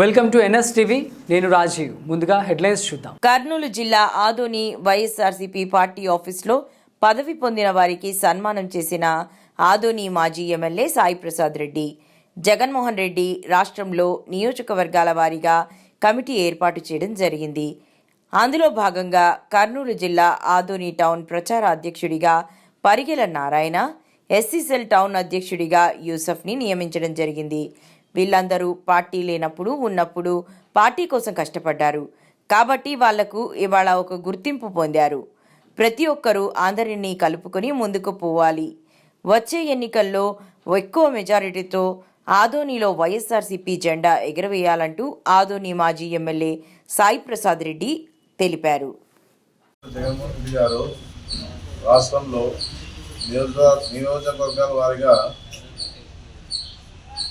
Welcome to NS TV నేను రాజీవ్. ముందుగా headlines చూద్దాం. కర్నూలు జిల్లా ఆదోని వైఎస్ఆర్సీపీ పార్టీ ఆఫీస్లో పదవి పొందిన వారికి సన్మానం చేసిన ఆదోని మాజీ ఎమ్మెల్యే సాయి ప్రసాద్ రెడ్డి. జగన్మోహన్ రెడ్డి రాష్ట్రంలో నియోజకవర్గాల వారీగా కమిటీ ఏర్పాటు చేయడం జరిగింది. అందులో భాగంగా కర్నూలు జిల్లా ఆదోని టౌన్ ప్రచార అధ్యక్షుడిగా పరిగెల నారాయణ ఎస్సీసెల్ టౌన్ అధ్యక్షుడిగా యూసఫ్ని నియమించడం జరిగింది. వీళ్ళందరూ పార్టీ లేనప్పుడు ఉన్నప్పుడు పార్టీ కోసం కష్టపడ్డారు. కాబట్టి వాళ్ళకు ఇవాళ ఒక గుర్తింపు పొందారు. ప్రతి ఒక్కరూ అందరినీ కలుపుకొని ముందుకు పోవాలి. వచ్చే ఎన్నికల్లో ఎక్కువ మెజారిటీతో ఆదోనిలో వైఎస్ఆర్సీపీ జెండా ఎగురవేయాలంటూ ఆదోని మాజీ ఎమ్మెల్యే సాయి ప్రసాద్ రెడ్డి తెలిపారు. జగన్మోహన్ రెడ్డి గారు రాష్ట్రంలో నియోజకవర్గాల వారిగా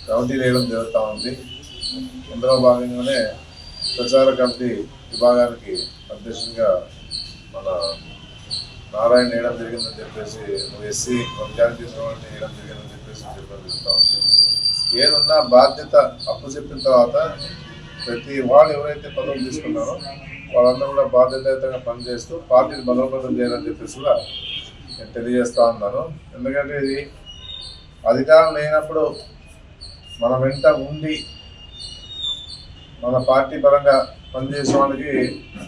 కమిటీ వేయడం జరుగుతూ ఉంది. అందులో భాగంగానే ప్రచార కమిటీ విభాగానికి అధ్యక్షునిగా మన నారాయణ వేయడం జరిగిందని చెప్పేసి ఎస్సీ వర్గానికి తీసుకుని వేయడం జరిగిందని చెప్పేసి చెప్పడం జరుగుతూ ఉంది. ఏదన్నా బాధ్యత అప్పు చెప్పిన తర్వాత ప్రతి వాళ్ళు ఎవరైతే పదవులు తీసుకున్నారో వాళ్ళందరూ కూడా బాధ్యతయుతంగా పనిచేస్తూ పార్టీని బలోపేతం చేయాలని చెప్పేసి కూడా నేను తెలియజేస్తూ ఉన్నాను. ఎందుకంటే ఇది అధికారం లేనప్పుడు మన వెంట ఉండి మన పార్టీ పరంగా పనిచేసే వాళ్ళకి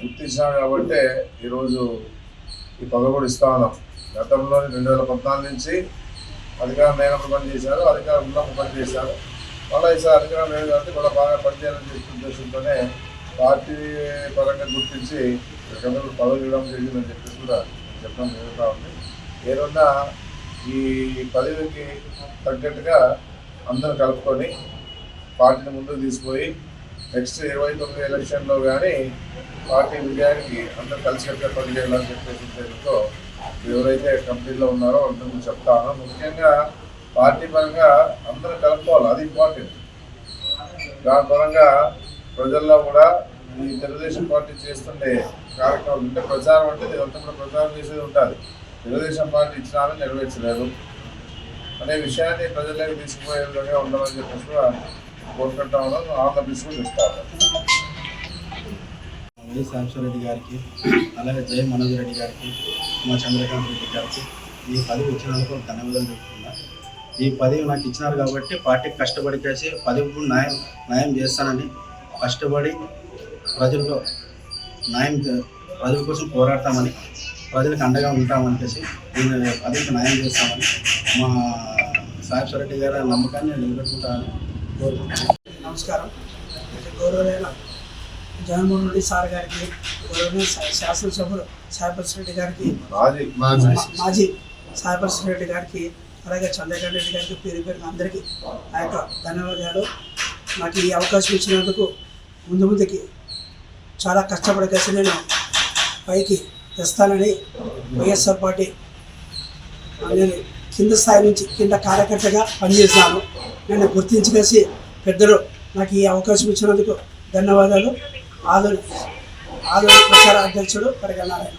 గుర్తించాం కాబట్టి ఈరోజు ఈ పదవి కూడా ఇస్తా ఉన్నాం. గతంలో రెండు వేల పద్నాలుగు నుంచి అధికారం లేనప్పుడు పనిచేశారు అధికారం ఉన్నప్పుడు పనిచేశారు. మళ్ళీ ఈసారి అధికారం లేదు కాబట్టి కూడా బాగా పనిచేయాలని చెప్పిన ఉద్దేశంతోనే పార్టీ పరంగా గుర్తించి గతంలో పదవి ఇవ్వడం జరిగిందని చెప్పేసి కూడా చెప్పడం జరుగుతూ ఉంది. ఏదన్నా ఈ పదవికి తగ్గట్టుగా అందరూ కలుపుకొని పార్టీని ముందుకు తీసుకుపోయి నెక్స్ట్ ఇరవై తొమ్మిది ఎలక్షన్లో కానీ పార్టీ విజయానికి అందరూ కలిసికట్టుగా పనిచేయాలని చెప్పేసి ఉద్దేశంతో ఎవరైతే కంపెనీలో ఉన్నారో అందరూ చెప్తాను ముఖ్యంగా పార్టీ పరంగా అందరూ కలుపుకోవాలి. అది ఇంపార్టెంట్ దాని పరంగా ప్రజల్లో కూడా ఈ తెలుగుదేశం పార్టీ చేస్తుండే కార్యక్రమం అంటే ప్రచారం అంటే ఇదంతా కూడా ప్రచారం చేసేది ఉంటుంది. తెలుగుదేశం పార్టీ ఇచ్చినారని నెరవేర్చలేదు. అనే విషయాన్ని ప్రజలకు తీసుకుపోయే విధంగా ఉండాలని చెప్పేసి కూడా కోరుకుంటా ఉన్నాను ఆంధ్రప్రదేశ్ కూడా వై గారికి అలాగే జయ మనోజ్ రెడ్డి గారికి మా చంద్రకాంత్ రెడ్డి గారికి ఈ పదవి ఇచ్చినందుకు ధన్యవాదాలు చెప్తున్నా ఈ పదవి నాకు ఇచ్చినారు కాబట్టి పార్టీకి కష్టపడి చేసి పదవి న్యాయం న్యాయం చేస్తానని కష్టపడి ప్రజల్లో న్యాయం చే- ప్రజల కోసం పోరాడతామని ప్రజలకు అండగా ఉంటామని చెప్పేసి నేను పదవికి న్యాయం చేస్తామని మా సాహెబ్ రెడ్డి గారి నమ్మకాన్ని నిలబెట్టుకుంటానని కోరుకుంటున్నాను. నమస్కారం. గౌరవమైన జగన్మోహన్ రెడ్డి సార్ గారికి గౌరవమైన శా- శాసనసభ్యులు రెడ్డి గారికి మాజీ మా- మాజీ సాయిపల్స్ రెడ్డి గారికి అలాగే చంద్రకాంత్ రెడ్డి గారికి పేరు పేరున అందరికీ నా యొక్క ధన్యవాదాలు. నాకు ఈ అవకాశం ఇచ్చినందుకు ముందు ముందుకి చాలా కష్టపడి కలిసి నేను పైకి తెస్తానని వైఎస్ఆర్ పార్టీ నేను కింద స్థాయి నుంచి కింద కార్యకర్తగా పనిచేశాను. నేను గుర్తించి పెద్దలు నాకు ఈ అవకాశం ఇచ్చినందుకు ధన్యవాదాలు. ఆదోని ఆదోని ప్రచార అధ్యక్షుడు పరిగణారాయణ